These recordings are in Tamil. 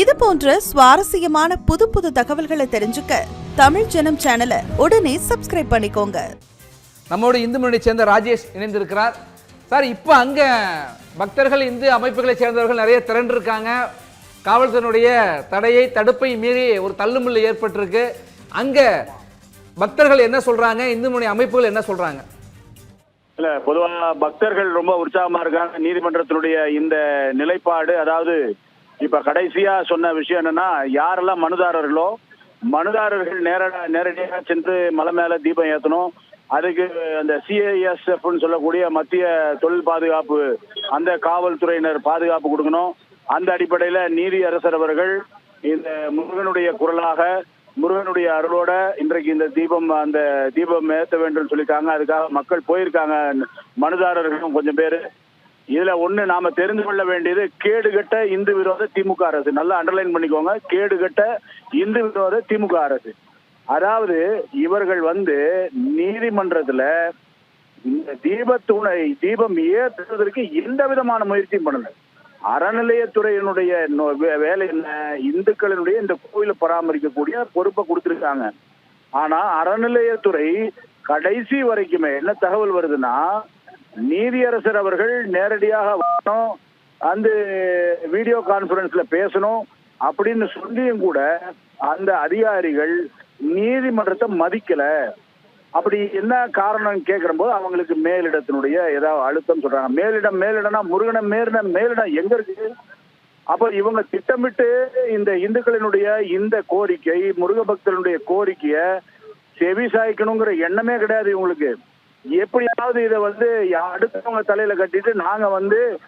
இது போன்ற சுவாரஸ்யமான புது புது தகவல்களை தெரிஞ்சுக்க தமிழ் ஜனம் சேனலை உடனே சப்ஸ்கிரைப் பண்ணிக்கோங்க. நம்மோடு இந்து முன்னணியை சேர்ந்த ராஜேஷ் இணைந்திருக்கிறார். சார் இப்போ அங்கே பக்தர்கள் இந்து அமைப்புகளை சேர்ந்தவர்கள் நிறைய திரண்டிருக்காங்க. காவல்துறையினுடைய தடையை தடுப்பை மீறி ஒரு தள்ளுமுள்ளு ஏற்பட்டிருக்கு. அங்கே பக்தர்கள் என்ன சொல்றாங்க? இந்து முன்னணி அமைப்புகள் என்ன சொல்றாங்க? இல்ல பொதுவா பக்தர்கள் ரொம்ப உற்சாகமா இருக்காங்க. நீதிமன்றத்தினுடைய இந்த நிலைப்பாடு அதாவது இப்ப கடைசியா சொன்ன விஷயம் என்னன்னா யாரெல்லாம் மனுதாரர்களோ மனுதாரர்கள் நேர நேரடியாக சென்று மலை மேல தீபம் ஏத்தணும். அதுக்கு அந்த சிஏஎஸ்எஃப்னு சொல்லக்கூடிய மத்திய தொழில் பாதுகாப்பு அந்த காவல்துறையினர் பாதுகாப்பு கொடுக்கணும். அந்த அடிப்படையில நீதி அரசர் அவர்கள் இந்த முருகனுடைய குரலாக முருகனுடைய அருளோட இன்றைக்கு இந்த தீபம் அந்த தீபம் ஏற்ற வேண்டும் சொல்லியிருக்காங்க அதுக்காக மக்கள் போயிருக்காங்க. மனுதாரர்களும் கொஞ்சம் பேர். இதுல ஒண்ணு நாம தெரிந்து கொள்ள வேண்டியது கேடுகட்ட இந்து விரோத திமுக அரசு. நல்லா அண்டர்லைன் பண்ணிக்கோங்க. கேடுகட்ட இந்து விரோத திமுக அரசு. அதாவது இவர்கள் வந்து நீதிமன்றத்துல இந்த தீபத்துணை தீபம் ஏற்றுவதற்கு எந்த விதமான முயற்சியும் பண்ணல. அறநிலையத்துறையினுடைய வே- வேலை என்ன? இந்துக்களினுடைய இந்த கோயிலை பராமரிக்கக்கூடிய பொறுப்பை கொடுத்திருக்காங்க. ஆனா அறநிலையத்துறை கடைசி வரைக்குமே என்ன தகவல் வருதுன்னா நீதியரசர் அவர்கள் நேரடியாக வரணும் அந்த வீடியோ கான்பரன்ஸ்ல பேசணும் அப்படின்னு சொல்லியும் கூட அந்த அதிகாரிகள் நீதிமன்றத்தை மதிக்கல. அப்படி என்ன காரணம் கேட்கிறபோது அவங்களுக்கு மேலிடத்தினுடைய ஏதாவது அழுத்தம் சொல்றாங்க. மேலிடம் மேலிடம்னா முருகனை மேலிடம் மேலிடம் எங்க இருக்கு? அப்ப இவங்க திட்டமிட்டு இந்த இந்துக்களினுடைய இந்த கோரிக்கை முருக பக்தர்களுடைய கோரிக்கைய செவி சாய்க்கணுங்கிற எண்ணமே கிடையாது இவங்களுக்கு. எப்படியாவது இதை வந்து அடுத்தவங்க தலையில கட்டிட்டு நாங்க வந்து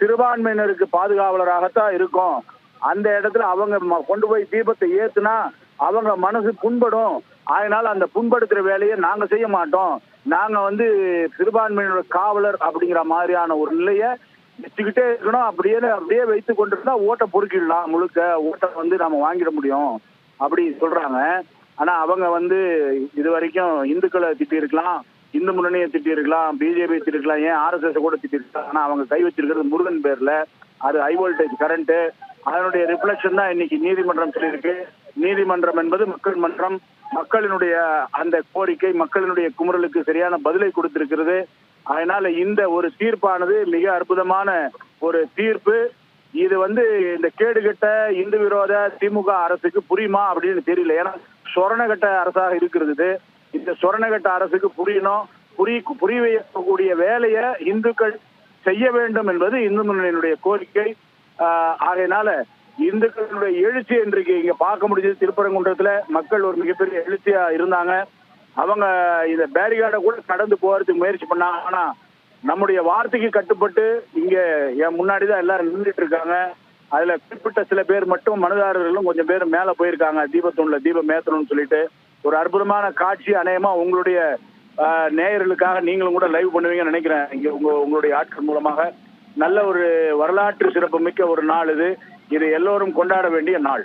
சிறுபான்மையினருக்கு பாதுகாவலராகத்தான் இருக்கோம். அந்த இடத்துல அவங்க ம- கொண்டு போய் தீபத்தை ஏத்துனா அவங்க மனசு புண்படும். அதனால அந்த புண்படுத்துற வேலையை நாங்க செய்ய மாட்டோம். நாங்க வந்து சிறுபான்மையினோட காவலர் அப்படிங்கிற மாதிரியான ஒரு நிலையை வச்சுக்கிட்டே இருக்கணும். அப்படியே அப்படியே வைத்து கொண்டிருந்தா ஓட்டை பொறுக்கிடலாம். முழுக்க ஓட்டை வந்து நாம வாங்கிட முடியும். அப்படி சொல்றாங்க. ஆனா அவங்க வந்து இது வரைக்கும் இந்துக்களை திட்டி இருக்கலாம் இந்து முன்னணியை திட்டி இருக்கலாம் பிஜேபி திட்டி இருக்கலாம் ஏன் ஆர்எஸ்எஸ் கூட திட்டி இருக்கலாம் ஆனா அவங்க கை வச்சிருக்கிறது முருகன் பேர்ல. அது ஹை வோல்டேஜ் கரண்ட் அதனுடைய ரிஃப்ளெக்ஷன் தான் இன்னைக்கு நீதிமன்றம் சொல்லியிருக்கு. நீதிமன்றம் என்பது மக்கள் மன்றம். மக்களினுடைய அந்த கோரிக்கை மக்களினுடைய குமுறலுக்கு சரியான பதிலை கொடுத்திருக்கிறது. அதனால இந்த ஒரு தீர்ப்பானது மிக அற்புதமான ஒரு தீர்ப்பு. இது வந்து இந்த கேடுகட்ட இந்து விரோத திமுக அரசுக்கு புரியுமா அப்படின்னு தெரியல. ஏன்னா சொரணகட்ட அரசாக இருக்கிறது இந்த சொரணகட்ட அரசுக்கு புரியணும். புரிய புரிய வைக்கக்கூடிய வேலையை இந்துக்கள் செய்ய வேண்டும் என்பது இந்து முன்னணியினுடைய கோரிக்கை. ஆஹ் ஆகையினால இந்துக்களுடைய எழுச்சி இன்றைக்கு இங்க பார்க்க முடிஞ்சது. திருப்பரங்குன்றத்துல மக்கள் ஒரு மிகப்பெரிய எழுச்சியா இருந்தாங்க. அவங்க இந்த பேரிகார்டை கூட கடந்து போறதுக்கு முயற்சி பண்ணாங்க. ஆனா நம்முடைய வார்த்தைக்கு கட்டுப்பட்டு இங்க என் முன்னாடிதான் எல்லாரும் நின்றுட்டு இருக்காங்க. அதுல குறிப்பிட்ட சில பேர் மட்டும் மனுதாரர்களும் கொஞ்சம் பேர் மேல போயிருக்காங்க. தீபத்தூண்ல தீபம் மேத்தணும்னு சொல்லிட்டு ஒரு அற்புதமான காட்சி அநேகமா உங்களுடைய நேயர்களுக்காக நீங்களும் கூட லைவ் பண்ணுவீங்கன்னு நினைக்கிறேன். இங்க உங்க உங்களுடைய ஆட்கள் மூலமாக. நல்ல ஒரு வரலாற்று சிறப்பு மிக்க ஒரு நாள் இது. இது எல்லோரும் கொண்டாட வேண்டிய நாள்.